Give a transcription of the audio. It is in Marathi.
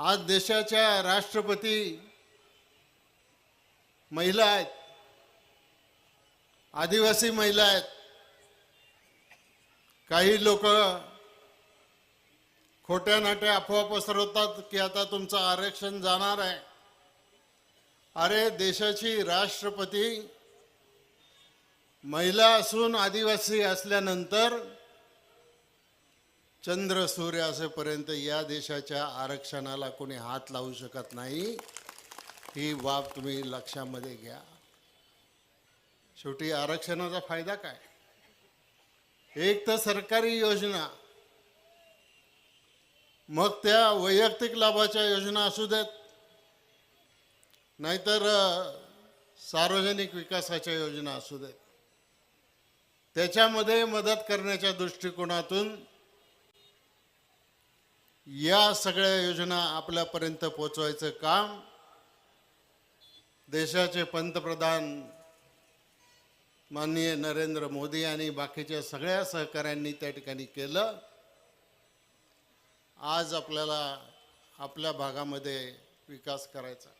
आज देशाच्या राष्ट्रपती महिला आहेत. आदिवासी महिला आहेत. काही लोक खोट्या नाट्या अफवा पसरवतात की आता तुमचं आरक्षण जाणार आहे. अरे देशाची राष्ट्रपती महिला असून आदिवासी असल्यानंतर चंद्र सूर्य असेपर्यंत या देशाच्या आरक्षणाला कोणी हात लावू शकत नाही ही बाब तुम्ही लक्षामध्ये घ्या. शेवटी आरक्षणाचा फायदा काय? एक तर सरकारी योजना. मग त्या वैयक्तिक लाभाच्या योजना असू देत. नाहीतर सार्वजनिक विकासाच्या योजना असू देत. त्याच्यामध्ये मदत करण्याच्या दृष्टिकोनातून या सगळ्या योजना आपल्यापर्यंत पोचवायचं काम देशाचे पंतप्रधान माननीय नरेंद्र मोदी आणि बाकीच्या सगळ्या सहकाऱ्यांनी त्या ठिकाणी केलं. आज आपल्याला आपल्या भागामध्ये विकास करायचा.